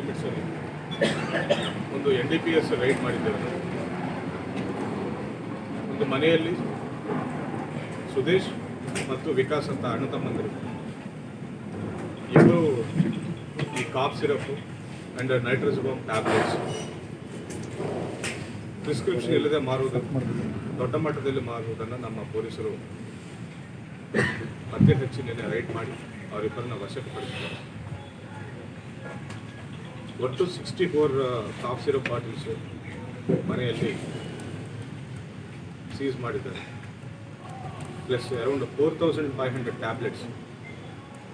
ಲಿಮಿಟ್ಸಲ್ಲಿ ಒಂದು N D P S raid ಮಾಡಿದ್ದೇವೆ. ಒಂದು ಮನೆಯಲ್ಲಿ ಸುದೇಶ್ ಮತ್ತು ವಿಕಾಸ್ ಅಂತ ಅಣ್ಣ ತಮ್ಮಂದಿರು. ಇಬ್ಬರು ಈ cough syrup and nitrazepam tablets. Prescription ಇಲ್ಲದೆ ಮಾರುವುದನ್ನು ದೊಡ್ಡ ಮಟ್ಟದಲ್ಲಿ ಮಾರುವುದನ್ನು ನಮ್ಮ ಪೊಲೀಸರು ಅತಿ ಹೆಚ್ಚಿನ ರೈಡ್ ಮಾಡಿ ಅವರಿಬ್ಬರನ್ನ ವಶಕ್ಕೆ ಪಡಿಸಿದ್ದಾರೆ ಒಟ್ಟು sixty four cough syrup bottles ಮನೆಯಲ್ಲಿ ಸೀಸ್ ಮಾಡಿದ್ದಾರೆ. Plus around four thousand five hundred tablets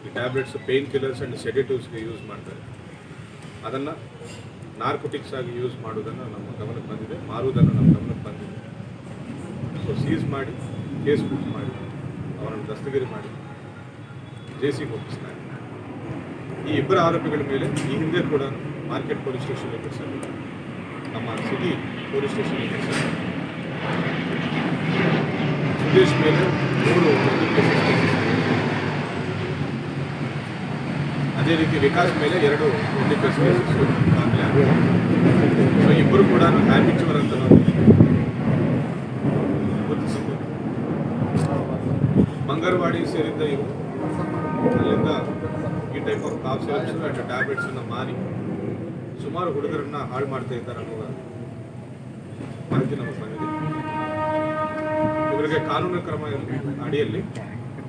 ಈ ಟ್ಯಾಬ್ಲೆಟ್ಸ್ ಪೇನ್ ಕಿಲ್ಲರ್ಸ್ ಆ್ಯಂಡ್ ಸೆಡೆಟಿವ್ಸ್ಗೆ ಯೂಸ್ ಮಾಡ್ತಾರೆ. ಅದನ್ನು ನಾರ್ಕೋಟಿಕ್ಸ್ ಆಗಿ ಯೂಸ್ ಮಾಡೋದನ್ನು ನಮ್ಮ ಗಮನಕ್ಕೆ ಬಂದಿದೆ. ಮಾರುವುದನ್ನು ನಮ್ಮ ಗಮನಕ್ಕೆ ಬಂದಿದೆ. ಸೊ ಸೀಸ್ ಮಾಡಿ ಕೇಸ್ ಬುಕ್ ಮಾಡಿ, ಅವರನ್ನು ದಸ್ತಗಿರಿ ಮಾಡಿ ಜೆ ಸಿ ಈ ಇಬ್ಬರ ಆರೋಪಿಗಳ ಮೇಲೆ ಈ ಹಿಂದೆ ಕೂಡ ಮಾರ್ಕೆಟ್ ಪೊಲೀಸ್ ಸ್ಟೇಷನ್ ಲಿಮಿಟ್ಸಲ್ಲಿ ನಮ್ಮ ಸಿಟಿ ಪೊಲೀಸ್ ಸ್ಟೇಷನ್ ಲಿಮಿಟ್ಸಲ್ಲಿ ಸುದೇಶ್ ಮೇಲೆ ಮೂರು ಅದೇ ರೀತಿ ವಿಕಾಸ್ ಮೇಲೆ ಎರಡು ಒಂದು ಕೆಲಸ ಸೊ, ಇಬ್ಬರು ಕೂಡ ಹ್ಯಾಬಿಚುವರ್ ಅಂತ ನಾವು ಮಂಗರವಾಡಿ ಸೇರಿದ್ದ ಇವರು, ಅಲ್ಲಿಂದ ಈ ಟೈಪ್ ಆಫ್ ಕಾಫ್ ಸಿರಪ್ಸ್ ಟ್ಯಾಬ್ಲೆಟ್ಸನ್ನು ಮಾರಿ. ಸುಮಾರು ಹುಡುಗರನ್ನ ಹಾಳು ಮಾಡ್ತಾ ಇದ್ದಾರೆ ಅನ್ನೋ ಮಾಹಿತಿ ನಮ್ಮ ಬಂದಿದೆ ಇವರಿಗೆ ಕಾನೂನು ಕ್ರಮ ಅಡಿಯಲ್ಲಿ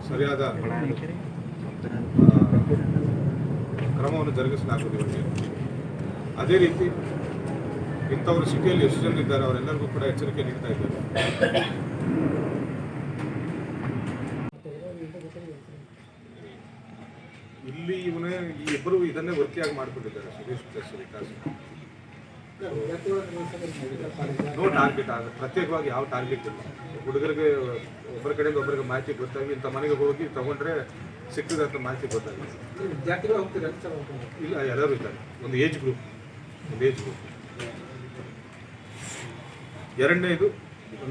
ಸರಿಯಾದ ಕ್ರಮವನ್ನು ಜರುಗಿಸಲಾಗುವುದು ಇವರಿಗೆ. ಅದೇ ರೀತಿ ಇಂಥವರು ಸಿಟಿಯಲ್ಲಿ ಎಷ್ಟು ಜನ ಇದ್ದಾರೆ, ಅವರೆಲ್ಲರಿಗೂ ಕೂಡ ಎಚ್ಚರಿಕೆ ನೀಡ್ತಾ ಇದ್ದಾರೆ. ಇವನೇ ಈ ಇಬ್ಬರು ಇದನ್ನೇ ವೃತ್ತಿಯಾಗಿ ಮಾಡಿಕೊಂಡಿದ್ದಾರೆ? Suresh plus Vikas no target ಆಗ ಪ್ರತ್ಯೇಕವಾಗಿ ಯಾವ ಟಾರ್ಗೆಟ್ ಇಲ್ಲ. ಹುಡುಗರಿಗೆ ಒಬ್ಬರ ಕಡೆಯಿಂದ ಒಬ್ಬರಿಗೆ ಮಾಹಿತಿ ಗೊತ್ತಾಗಿ ಇಂಥ ಮನೆಗೆ ಹೋಗಿ ತಗೊಂಡ್ರೆ ಸಿಕ್ಕಿದೆ ಅಂತ ಮಾಹಿತಿ ಗೊತ್ತಾಗಿ. ಇಲ್ಲ ಎಲ್ಲರೂ ಇದ್ದಾರೆ. ಒಂದು ಏಜ್ ಗ್ರೂಪ್ ಒಂದು ಏಜ್ ಗ್ರೂಪ್ ಎರಡನೇದು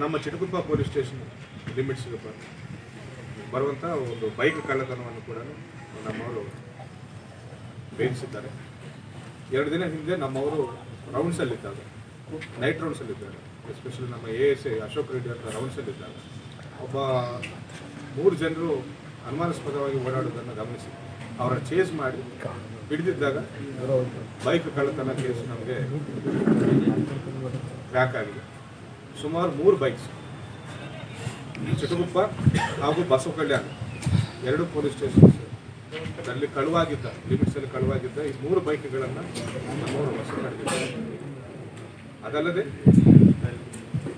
ನಮ್ಮ ಚಿಟಗುಪ್ಪ ಪೊಲೀಸ್ ಸ್ಟೇಷನ್ ಲಿಮಿಟ್ಸ್ಗೆ ಬರ್ ಬರುವಂಥ ಒಂದು ಬೈಕ್ ಕಳ್ಳತನವನ್ನು ಕೂಡ ನಮ್ಮವರು ಬೇಯಿಸಿದ್ದಾರೆ. ಎರಡು ದಿನ ಹಿಂದೆ ನಮ್ಮವರು ರೌಂಡ್ಸಲ್ಲಿದ್ದಾರೆ ನೈಟ್ ರೌಂಡ್ಸಲ್ಲಿದ್ದಾರೆ ಎಸ್ಪೆಷಲಿ ನಮ್ಮ A S A Ashok Reddy ಅಂತ ರೌಂಡ್ಸಲ್ಲಿದ್ದಾಗ ಒಬ್ಬ ಮೂರು ಜನರು ಅನುಮಾನಾಸ್ಪದವಾಗಿ ಓಡಾಡೋದನ್ನು ಗಮನಿಸಿ. ಅವರ ಚೇಸ್ ಮಾಡಿ ಹಿಡಿದಿದ್ದಾಗ ಬೈಕ್ ಕಳ್ಳತನ ಕೇಸ್ ನಮಗೆ ಕ್ರ್ಯಾಕ್ ಆಗಿದೆ. ಸುಮಾರು ಮೂರು ಬೈಕ್ಸ್ ಚಿಟಗುಪ್ಪ ಹಾಗೂ ಬಸವ ಕಲ್ಯಾಣ ಎರಡು ಪೊಲೀಸ್ ಸ್ಟೇಷನ್ಸ್ ಅಲ್ಲಿ ಕಳುವಾಗಿದ್ದ ಲಿಮಿಟ್ಸಲ್ಲಿ ಕಳುವಾಗಿದ್ದ ಈ ಮೂರು ಬೈಕ್ಗಳನ್ನು ವಶ ಮಾಡಿದ್ದಾರೆ ಅದಲ್ಲದೆ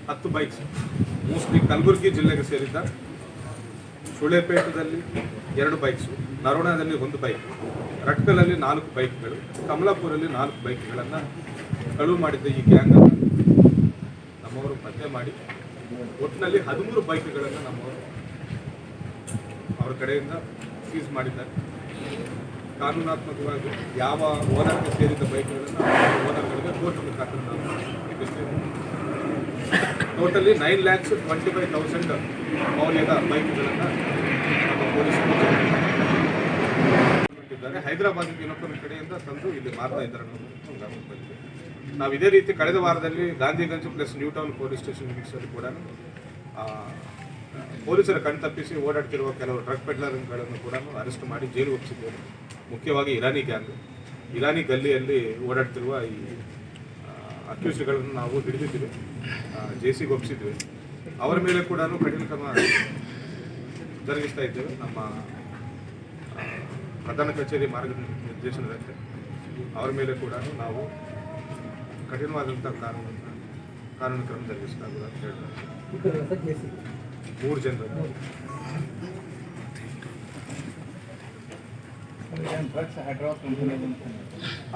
ಹತ್ತು ಬೈಕ್ಸ್ ಮೋಸ್ಟ್ಲಿ ಕಲಬುರಗಿ ಜಿಲ್ಲೆಗೆ ಸೇರಿದ್ದ ಸುಳೆಪೇಟದಲ್ಲಿ ಎರಡು ಬೈಕ್ಸು ನರೋಣದಲ್ಲಿ ಒಂದು ಬೈಕ್ ರಟ್ಕಲಲ್ಲಿ ನಾಲ್ಕು ಬೈಕ್ಗಳು ಕಮಲಾಪುರಲ್ಲಿ ನಾಲ್ಕು ಬೈಕ್ಗಳನ್ನು ಕಳುವು ಮಾಡಿದ್ದ ಈ ಗ್ಯಾಂಗನ್ನು ನಮ್ಮವರು ಪತ್ತೆ ಮಾಡಿ ಒಟ್ಟಿನಲ್ಲಿ ಹದಿಮೂರು ಬೈಕ್ಗಳನ್ನು ನಮ್ಮವರು ಅವ್ರ ಕಡೆಯಿಂದ ಸೀಸ್ ಮಾಡಿದ್ದಾರೆ. ಕಾನೂನಾತ್ಮಕವಾಗಿ ಯಾವ ಓನರ್ಗೆ ಸೇರಿದ ಬೈಕ್ಗಳನ್ನು ಓನರ್ಗಳಿಗೆ ಕೋರ್ಟ್ ಮುಖಾಂತರ ನಾವು totally nine lakhs twenty five thousand ಮೌಲ್ಯದ ಬೈಕ್ಗಳನ್ನು ನಮ್ಮ ಪೊಲೀಸರು ಹೈದರಾಬಾದ್ ಇನ್ನೊಬ್ಬರ ಕಡೆಯಿಂದ ತಂದು ಇಲ್ಲಿ ಮಾರ್ತಾ ಇದ್ದಾರೆ ನಾವು ಇದೇ ರೀತಿ ಕಳೆದ ವಾರದಲ್ಲಿ Gandhiganj plus new town police station ಮಿಕ್ಸಲ್ಲಿ ಕೂಡ ಪೊಲೀಸರ ಕಣ್ತಪ್ಪಿಸಿ ಓಡಾಡ್ತಿರುವ ಕೆಲವು ಡ್ರಗ್ ಪೆಡ್ಲರ್ಗಳನ್ನು ಕೂಡ ಅರೆಸ್ಟ್ ಮಾಡಿ ಜೈಲು ಒಪ್ಪಿಸಿದ್ದೇವೆ ಮುಖ್ಯವಾಗಿ ಇರಾನಿ ಗ್ಯಾಂಗ್. ಇರಾನಿ ಗಲ್ಲಿಯಲ್ಲಿ ಓಡಾಡ್ತಿರುವ ಈ ಅಕ್ಯೂಸ್ಗಳನ್ನು ನಾವು ಹಿಡಿದಿದ್ದೀವಿ. ಜೆ ಸಿಗೆ ಒಪ್ಪಿಸಿದ್ವಿ ಅವರ ಮೇಲೆ ಕೂಡ ಕಠಿಣ ಕ್ರಮ ಜರುಗಿಸ್ತಾ ಇದ್ದೇವೆ. ನಮ್ಮ ಪ್ರಧಾನ ಕಚೇರಿ ಮಾರ್ಗನಿರ್ದೇಶನದಂತೆ ಅವರ ಮೇಲೆ ಕೂಡ ನಾವು ಕಠಿಣವಾದಂಥ ಕಾನೂನು ಕಾನೂನು ಕ್ರಮ ಜರುಗಿಸ್ತಾ ಅಂತ ಹೇಳ್ತಾರೆ ಮೂರು ಜನರು.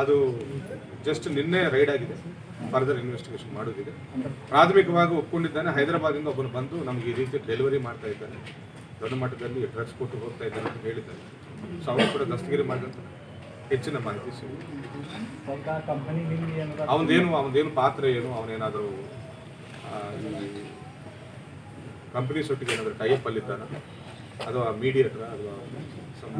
ಅದು ಜಸ್ಟ್ ನಿನ್ನೆ ರೈಡ್ ಆಗಿದೆ. ಫರ್ದರ್ ಇನ್ವೆಸ್ಟಿಗೇಷನ್ ಮಾಡೋದಿದೆ. ಪ್ರಾಥಮಿಕವಾಗಿ ಒಪ್ಕೊಂಡಿದ್ದಾನೆ. ಹೈದರಾಬಾದಿಂದ ಒಬ್ಬನು ಬಂದು ನಮ್ಗೆ ಈ ರೀತಿ ಡೆಲಿವರಿ ಮಾಡ್ತಾ ಇದ್ದಾನೆ. ದೊಡ್ಡ ಮಟ್ಟದಲ್ಲಿ ಡ್ರಗ್ಸ್ ಕೊಟ್ಟು ಹೋಗ್ತಾ ಇದ್ದಾನೆ ಅಂತ ಹೇಳಿದ್ದಾರೆ ಸೊ ಕೂಡ ದಸ್ತಗಿರಿ ಮಾಡಿದಂತ ಹೆಚ್ಚಿನ ಮಾಹಿತಿ ಸಿಗುತ್ತೆ ಅವನದೇನು ಅವನದೇನು ಪಾತ್ರ ಏನು, ಅವನೇನಾದರೂ ಕಂಪನೀಸ್ ಒಟ್ಟಿಗೆ ಏನಾದರೂ ಟೈಅಪ್ ಅಲ್ಲಿದ್ದಾನ ಅಥವಾ ಹತ್ರ ಅಥವಾ ಸಮ್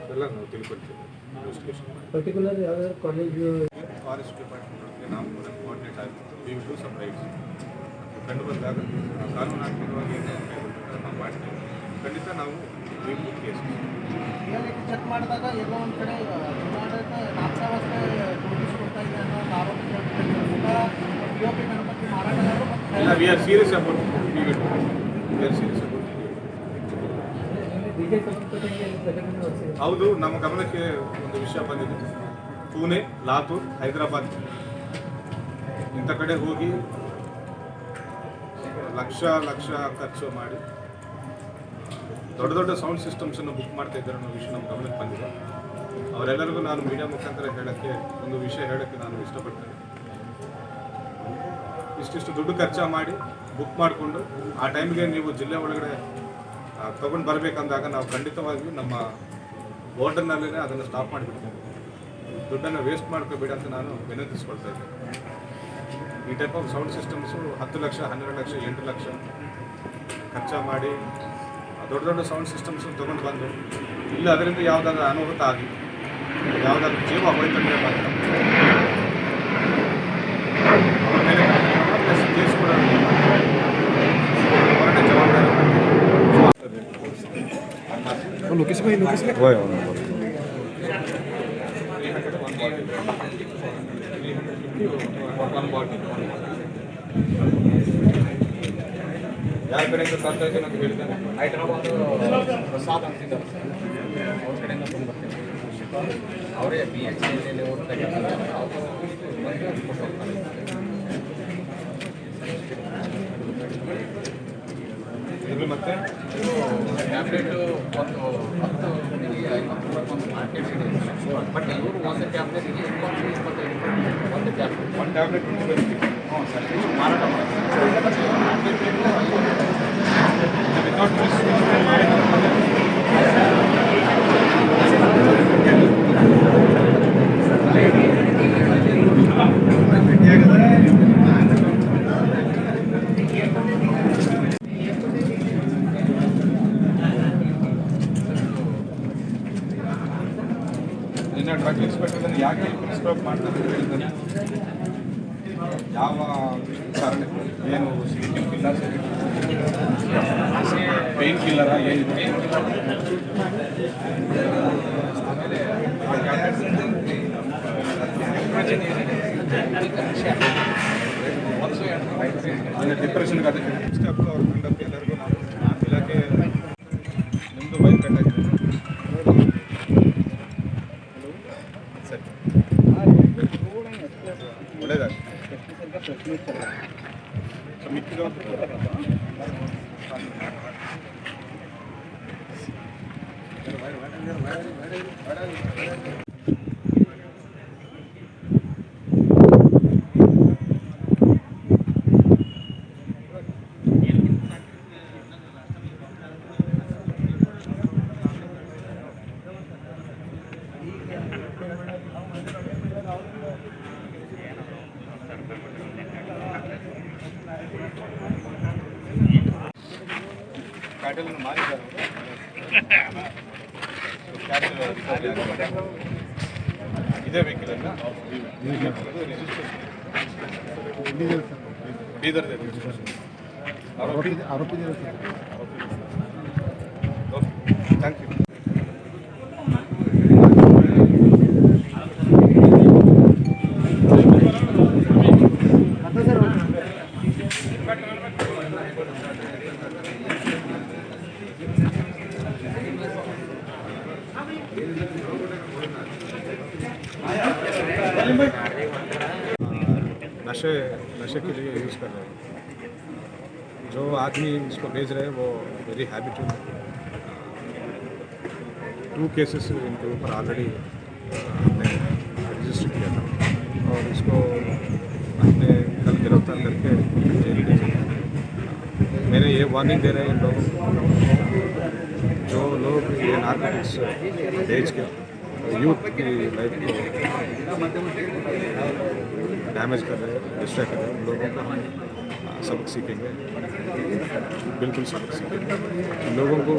ಅದೆಲ್ಲ ನಾವು ತಿಳ್ಕೊಳ್ತೀವಿ ಇನ್ವೆಸ್ಟಿಗೇಷನ್ ಪರ್ಟಿಕ್ಯುಲರ್ ಯಾವ್ದಾದ್ರು ಕಾಲೇಜು ಫಾರೆಸ್ಟ್ ಡಿಪಾರ್ಟ್ಮೆಂಟ್ಗೆ ನಾವು ಕೂಡ ಕೋಆರ್ಡಿನೇಟ್ ಆಗಿ ವಿ ಟು ಸಮ್ ರೈಟ್ಸ್ ಕಂಡು ಬಂದಾಗ ನಾವು ಕಾನೂನಾತ್ಮಕವಾಗಿ ನಾವು ಮಾಡ್ತೀವಿ. ಖಂಡಿತ ನಾವು ವಿ ಕೇಸ್ ಚೆಕ್ ಮಾಡಿದಾಗ ಎಲ್ಲೋ ಒಂದು ಕಡೆ ಕರ್ನಾಟಕ ಮಾರಾಟ ನೋಟಿಸ್ ಕೊಡ್ತಾ ಇದೆ ಅನ್ನೋ ಒಂದು ಆರೋಪ ಪಿಒಪಿ ಗಣಪತಿ ಮಾರಾಟಗಾರರು ಇಲ್ಲ ವಿ ಆರ್ ಸೀರಿಯಸ್ ಅಬೌಟ್ ಹೌದು, ನಮ್ಮ ಗಮನಕ್ಕೆ ಒಂದು ವಿಷಯ ಬಂದಿದೆ. ಪುಣೆ, ಲಾತೂರ್, ಹೈದರಾಬಾದ್. ಇಂಥ ಕಡೆ ಹೋಗಿ ಲಕ್ಷ ಲಕ್ಷ ಖರ್ಚು ಮಾಡಿ ದೊಡ್ಡ ದೊಡ್ಡ ಸೌಂಡ್ ಸಿಸ್ಟಮ್ಸನ್ನು ಬುಕ್ ಮಾಡ್ತಾ ಇದ್ದಾರೆ ಅನ್ನೋ ವಿಷಯ ನಮ್ಮ ಗಮನಕ್ಕೆ ಬಂದಿದೆ. ಅವರೆಲ್ಲರಿಗೂ ನಾನು ಮೀಡಿಯಾ ಮುಖಾಂತರ ಹೇಳೋಕ್ಕೆ, ಒಂದು ವಿಷಯ ಹೇಳೋಕ್ಕೆ ನಾನು ಇಷ್ಟಪಡ್ತೇನೆ. ಇಷ್ಟಿಷ್ಟು ದುಡ್ಡು ಖರ್ಚು ಮಾಡಿ ಬುಕ್ ಮಾಡಿಕೊಂಡು ಆ ಟೈಮ್ಗೆ ನೀವು ಜಿಲ್ಲೆ ಒಳಗಡೆ ತೊಗೊಂಡು ಬರಬೇಕಂದಾಗ ನಾವು ಖಂಡಿತವಾಗಿಯೂ ನಮ್ಮ ಬೋರ್ಡರ್ನಲ್ಲೇ ಅದನ್ನು ಸ್ಟಾಪ್ ಮಾಡಿಬಿಡ್ತೇವೆ. ದುಡ್ಡನ್ನು ವೇಸ್ಟ್ ಮಾಡ್ಕೋಬೇಡಿ ಅಂತ ನಾನು ವಿನಂತಿಸ್ಕೊಳ್ತಾ ಇದ್ದೆ ಈ ಟೈಪ್ ಆಫ್ ಸೌಂಡ್ ಸಿಸ್ಟಮ್ಸು ಹತ್ತು ಲಕ್ಷ, ಹನ್ನೆರಡು ಲಕ್ಷ, ಎಂಟು ಲಕ್ಷ ಖರ್ಚು ಮಾಡಿ ದೊಡ್ಡ ದೊಡ್ಡ ಸೌಂಡ್ ಸಿಸ್ಟಮ್ಸು ತೊಗೊಂಡು ಬಂದು, ಇಲ್ಲ ಅದರಿಂದ ಯಾವುದಾದ್ರು ಅನಾಹುತ ಆಗಲಿ ಯಾವುದಾದ್ರು ಜೀವ ಹೋಯ್ತಂದ್ರೆ ಮಾತ್ರ. ಅವ್ರ ಮೇಲೆ ಪ್ಲಸ್ ಕೇಸ್ ಕೂಡ ಅವರನ್ನೇ ಜವಾಬ್ದಾರಿ ಯಾರ ಕಡೆಯಿಂದ ತರ್ತಾ ಇದ್ದೀನಿ ಅಂತ ಹೇಳಿದ್ದಾನೆ ಹೈದರಾಬಾದ್ ಪ್ರಸಾದ್ ಅಂತಿದ್ದಾರೆ ಅವ್ರ ಕಡೆಯಿಂದ ತುಂಬ ಬರ್ತೀನಿ ಅವರೇ ಬಿ ಎಚ್ ಎಲ್ ಅವರು ತೆಗೆದುಕೊಂಡು ಅವರು ಬಂದು ಕೊಟ್ಟು ಹೋಗ್ತಾರೆ ಇದು ಮತ್ತೆ? ಟ್ಯಾಬ್ಲೆಟ್ ಒಂದು ಹತ್ತು ರೂಪಾಯಿಗೆ ಐವತ್ತು ರೂಪಾಯಿ ಒಂದು ಮಾರ್ಕೆಟ್ ಇದೆ. ಬಟ್ ಇವರು ಒಂದು ಟ್ಯಾಬ್ಲೆಟ್ಗೆ ಇಪ್ಪತ್ತು ಇಪ್ಪತ್ತೈದು ರೂಪಾಯಿ ಒಂದು ಟ್ಯಾಬ್ಲೆಟ್ ಒಂದು ಟ್ಯಾಬ್ಲೆಟ್ ಹ್ಞೂ ಸರ್. ಇವರು ಮಾರಾಟ ಮಾಡ್ತಾರೆ. ಮಾರ್ಕೆಟ್ ರೇಟು ಇನ್ಸ್ಪೆಕ್ಟರ್ ಯಾಕೆ ಪ್ರಿಸ್ಕ್ರೈಬ್ ಮಾಡ್ತಾರೆ ಅಂತ ಯಾವ ಕಾರಣ ಏನು ಸ್ಲೀಪಿಂಗ್ ಕಿಲ್ಲರ್ ಪೇನ್ ಕಿಲ್ಲರ ಏನಿದೆ? ಡಿಪ್ರೆಷನ್ಗೆ ಅದಕ್ಕೆ ಸ್ಟೆಪ್ ಅವ್ರ கடல் மாதிரி ಇದೇ ವೆಹಿಕಲ್ ಅಲ್ಲ ಬೀದರ್ ಆರೋಪಿ ಆರೋಪಿ ಥ್ಯಾಂಕ್ ಯು नशे नशे के लिए यूज़ कर रहे हैं। जो आदमी इसको भेज रहे हैं, वो वेरी हैबिचुअल टू केसेस इनके ऊपर ऑलरेडी रजिस्टर किया था। और इसको हमने कल गिरफ़्तार करके जेल जाया मैंने ये वार्निंग दे रहे हैं इन लोगों को। जो लोग ये नार्कोटिक्स बेच के यूथ की लाइफ को डैमेज कर रहे हैं डिस्ट्रैक्ट कर रहे हैं लोगों को सबक सीखेंगे बिल्कुल सबक सीखेंगे लोगों को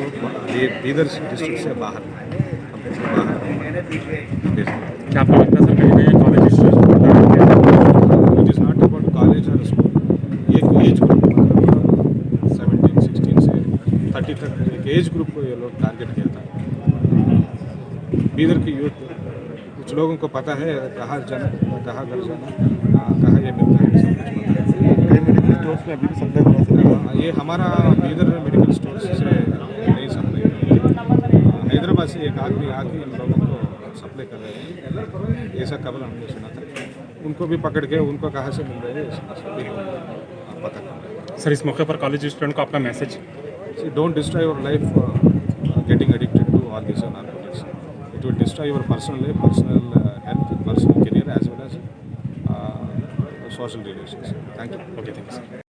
ये बीदर डिस्ट्रिक्ट से बाहर हम क्या आपको लगता है सर कहीं ना कहीं college students it is not about college और स्कूल एक एज ग्रुप सेवनटीन सिक्सटीन से थर्टी तक एक एज ग्रुप को ये लोग टारगेट किया था बीदर की यूथ कुछ लोगों को पता है कहाँ जाना कहाँ घर जाना कहाँ ये मिलता है सब कुछ है। कई मेडिकल स्टोर्स में अभी भी सप्लाई हो रहा है। ये हमारा बीदर मेडिकल स्टोर से नहीं सप्लाई हैदराबाद से एक आदमी आके इन लोगों को सप्लाई कर रहे हैं। ऐसा खबर हमने सुना था। उनको भी पकड़ के उनको कहाँ से मिल रहे हैं हम, पता कर हैं। सर इस मौके पर कॉलेज स्टूडेंट को आपका message See, don't destroy your life uh, uh getting addicted to all these uh, narcotics. It will destroy your personal life, personal uh, health, personal career, as well as uh, social relations. Thank you. Okay, thank you, sir.